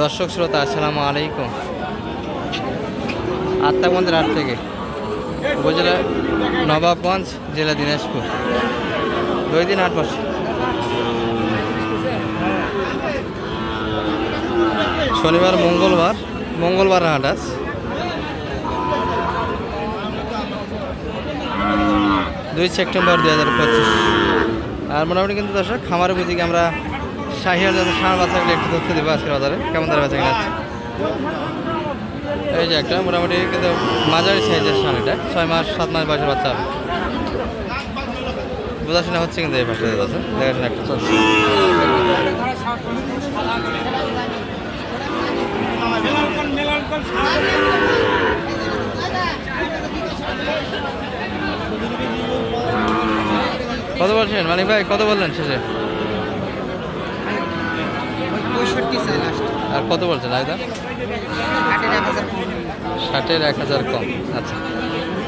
দর্শক শ্রোতা, আসসালামু আলাইকুম। আত্মাগঞ্জের হাট থেকে উপজেলা নবাবগঞ্জ, জেলা দিনাজপুর। দুই দিন আট বসে শনিবার, মঙ্গলবার মঙ্গলবার হাট আজ। দুই সেপ্টেম্বর দুই হাজার পঁচিশ। আর মোটামুটি কিন্তু দর্শক, খামারের বুঝিকে আমরা শাহিয়ার একটু বাজারে। কেমন আছে। এই যে একটা, মোটামুটি কিন্তু মাঝারি ছয় মাস, সাত মাস বয়সের বাচ্চা। হচ্ছে কিন্তু এই দেখাশোনা কত বলছেন? মানিক ভাই, কত বললেন শেষে? পঁয়ষট্টি চাই লাস্ট আর কত বলছেন আয়দা ষাটের এক হাজার কম। আচ্ছা।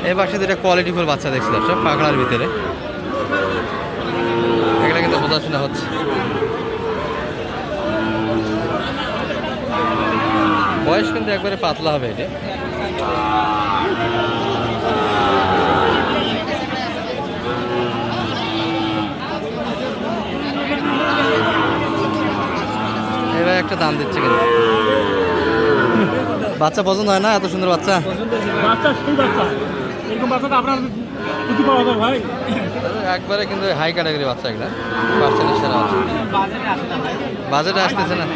এই পাশে দুটা কোয়ালিটি ফুল বাচ্চা দেখছিলাম সব পাকড়ার ভিতরে। এগুলো কিন্তু বোঝাশোনা হচ্ছে। বয়স কিন্তু একবারে পাতলা হবে এটা। একটা দাম দিচ্ছে কিন্তু। বাচ্চা পছন্দ হয় না? এত সুন্দর বাচ্চা। বাচ্চা সেই বাচ্চা। এরকম বাচ্চা আপনার কিছু পাওয়া যায় ভাই। একবারে কিন্তু হাই ক্যাটাগরি বাচ্চা এগুলা। পার্সেন্টেজ সেরা বাজেট আসতেছে না।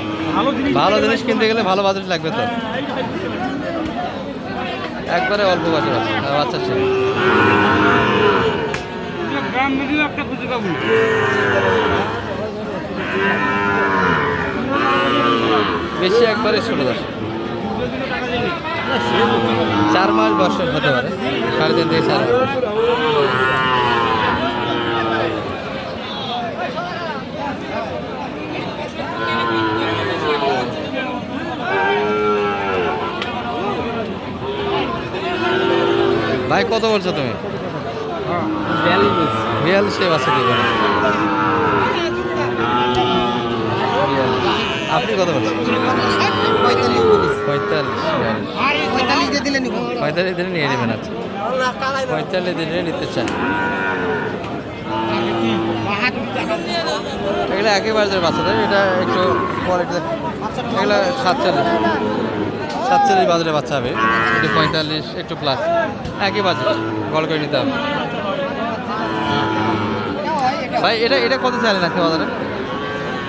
ভালো জিনিস কিনতে গেলে ভালো বাজেট লাগবে তো। একবারে অল্প বাজেট আছে বাচ্চা ছিল গ্রাম একটা খুঁজে পাবো। বেশি একবারে ছোট দশ। চার মাস বছর হতে পারে। সাড়ে তিন থেকে চার ভাই কত বলছো তুমি? বিয়াল্লিশ। বিয়াল্লিশে দিবে আপনি কত বলছেন? পঁয়তাল্লিশ পঁয়তাল্লিশ দিলে নিব। পঁয়তাল্লিশ দিনে নিয়ে নেবেন আচ্ছা পঁয়তাল্লিশ দিনে নিতে চান। এগুলো একেবারে বাচ্চাদের এটা একটু কোয়ালিটি এগুলো সাতচল্লিশ। সাতচল্লিশ বাজারে বাচ্চা হবে। একটু পঁয়তাল্লিশ একটু প্লাস একই বাজে গল করে নিতে হবে। ভাই এটা এটা কত চাইলেন আজকে বাজারে?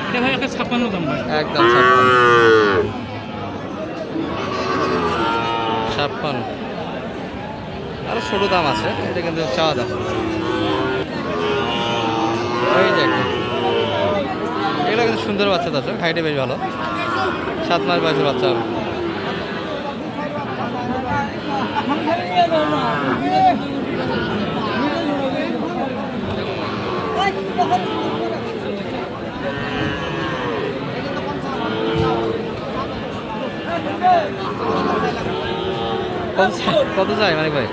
এটা ভাই একটা ছাপ্পান্ন দাম ভাই। একদম ছাপ্পান্ন। আরও ছোট দাম আছে এটা কিন্তু চাওয়া দাম। এই যে। এগুলো কিন্তু সুন্দর বাচ্চা দর্শক হাইটে বেশ ভালো। সাত মাস বয়সের বাচ্চা হবে। কত চাই? মানে ভাই?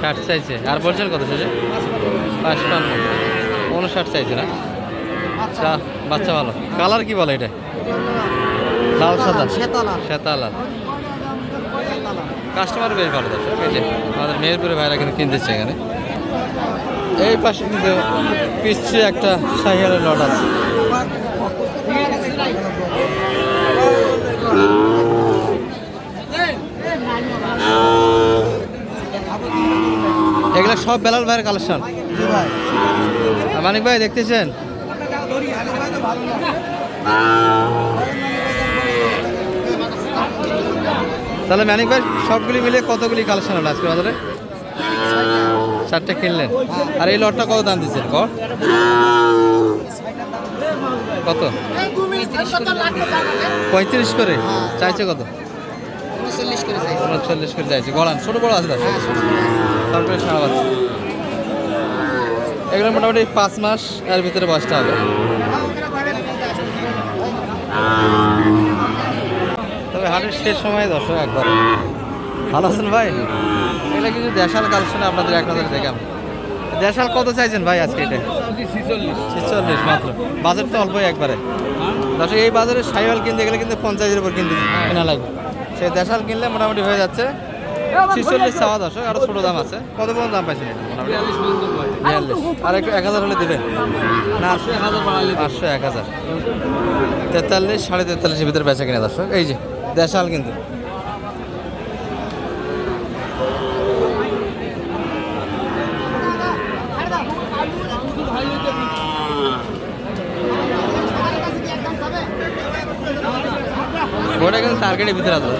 ষাট চাইছে। আর বলছেন কত চাইছে পাঁচপান্ন। উনষাট চাইছে না? আচ্ছা বাচ্চা ভালো। কালার কি বলে এটা? লাল সাদা? শ্বেতা লাল কাস্টমার বেশ ভালো দর্শক এই যে আমাদের মেহেরপুরে ভাইরা কিন্তু কিনতেছে এখানে। এই পাশে কিন্তু পিছিয়ে একটা সাহিয়ালের লট আছে। এগুলা সব বেলাল ভাইয়ের কালেকশন মানিক ভাই দেখতেছেন? তাহলে মানিক ভাই সবগুলি মিলে কতগুলি কালেকশন হলো আজকে বাজারে? চারটে কিনলেন। আর এই লটটা কত দাম দিচ্ছেন ক কত? পঁয়ত্রিশ করে। চাইছে কত? উনচল্লিশ করে করে চাইছে। গড়ান ছোটো বড় আছে তারপরে সারা বাচ্চা এগুলো মোটামুটি পাঁচ মাস এর ভিতরে বয়সটা হবে। তবে হাটের শেষ সময় দর্শক একবার। ভালো আছেন ভাই? এগুলো কিছু দেশাল কালেকশনে আপনাদের এক নজরে দেখাম দেশাল কত চাইছেন ভাই আজকে এটা? ছেচল্লিশ মাত্র। বাজার তো অল্পই একবারে। দর্শক এই বাজারে সাইওয়াল কিনতে গেলে কিন্তু পঞ্চাশের উপর কিনতে কেনা লাগবে। সেই দেশাল কিনলে মোটামুটি হয়ে যাচ্ছে। ছিচল্লিশ চাওয়া দর্শক আরও ছোটো দাম আছে। কত পর্যন্ত দাম পাইছেন বিয়াল্লিশ আর একটু এক হাজার হলে দিবে না পাঁচশো এক হাজার তেতাল্লিশ সাড়ে তেতাল্লিশের ভিতরে বেচা কিনা দর্শক? এই যে দেশাল কিন্তু। ওটা কিন্তু টার্গেটের ভিতরে আছে।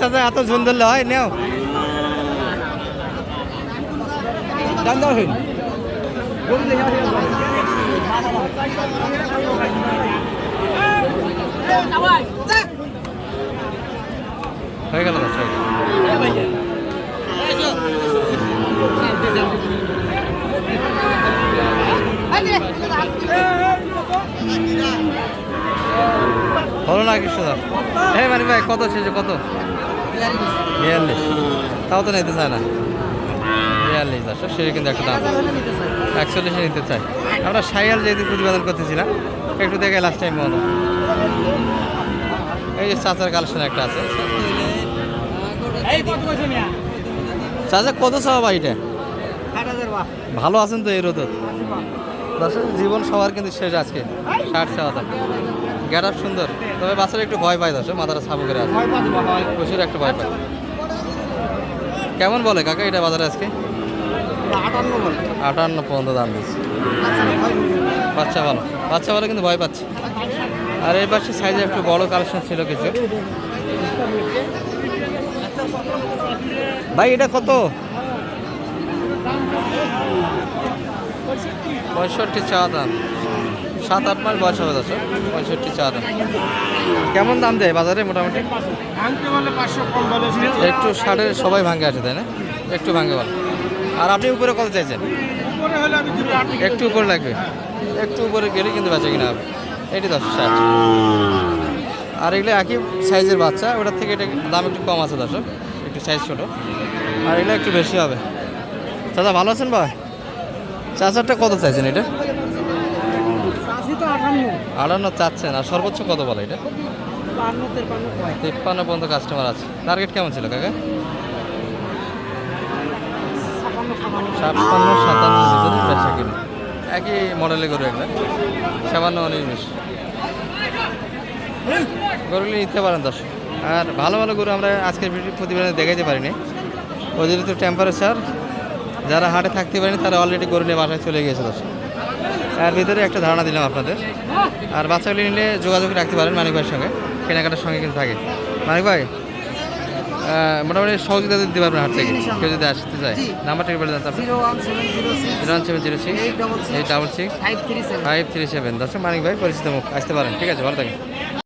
চাচা, এত ধরলে হয় নেও। হয়ে গেল হলো না দাম হ্যাঁ মানে ভাই, কত শেষে কত? বিয়াল্লিশ। তাও তো নিতে চায় না? বিয়াল্লিশ আসো সে কিন্তু একটা দাম। একচল্লিশে নিতে চাই আমরা সাইয়াল যেহেতু প্রতিবেদন করতেছিলাম একটু দেখে লাস্ট টাইম মনে এই যে চাচার কালেকশন একটা আছে। চাচা, কত ভাই এটা? ভালো আছেন তো এই রোদ জীবন সবার কিন্তু শেষ আজকে। ষাট দাম গেট আপ সুন্দর। তবে বাচ্চারা একটু ভয় পায় দর্শক মাথাটা সাবু করে আছে। প্রচুর একটা ভয় পায়। কেমন বলে কাকা এটা বাজারে আজকে? আটান্ন পর্যন্ত দাম দিচ্ছে। বাচ্চা ভালো। বাচ্চা ভালো কিন্তু ভয় পাচ্ছে। আর এই পাশে সাইজে একটু বড় কালেকশন ছিল কিছু। ভাই এটা কত? পঁয়ষট্টি চা দাম। সাত আট মাস বয়স হবে দশ পঁয়ষট্টি চার। কেমন দাম দেয় বাজারে মোটামুটি? একটু ষাটের সবাই ভাঙে আছে তাই না? একটু ভাঙ্গে বল। আর আপনি উপরে কত চাইছেন? একটু উপরে লাগবে? একটু উপরে গেলে কিন্তু বেচা কিনা হবে। এটি দশ ষাট। আর এগুলো একই সাইজের বাচ্চা ওটার থেকে এটা দাম একটু কম আছে দর্শক। একটু সাইজ ছোটো। আর এগুলো একটু বেশি হবে। দাদা ভালো আছেন ভাই? চাচারটা কত চাইছেন এটা? আটান্ন আটান্ন চাচ্ছেন আর সর্বোচ্চ কত বলে এটা? তিপ্পান্ন পর্যন্ত কাস্টমার আছে। টার্গেট কেমন ছিল কাকা? ছাপ্পান্ন সাতান্ন ভিতরে বেচা কিনা। একই মডেলে গরু একটা। সামান্য অনেক অনির্মিষ গরুগুলি নিতে পারেন দর্শক। আর ভালো ভালো গরু আমরা আজকের প্রতিবেদনে দেখাইতে পারিনি। অতিরিক্ত টেম্পারেচার যারা হাটে থাকতে পারেনি তারা অলরেডি গরু নিয়ে বাসায় চলে গিয়েছে দর্শক। এর ভিতরে একটা ধারণা দিলাম আপনাদের। আর বাচ্চাগুলি নিলে যোগাযোগ রাখতে পারেন মানিক ভাইয়ের সঙ্গে কেনাকাটার সঙ্গে কিন্তু থাকে। মানিক ভাই মোটামুটি সহযোগিতা দিতে পারবেন হাট থেকে কেউ যদি আসতে চায়। নাম্বারটা কি বলে জানতে zero one seven zero six eight double six five three seven. Five three seven. দর্শক মানিক ভাই পরিচিত মুখ আসতে পারেন ঠিক আছে ভালো থাকেন।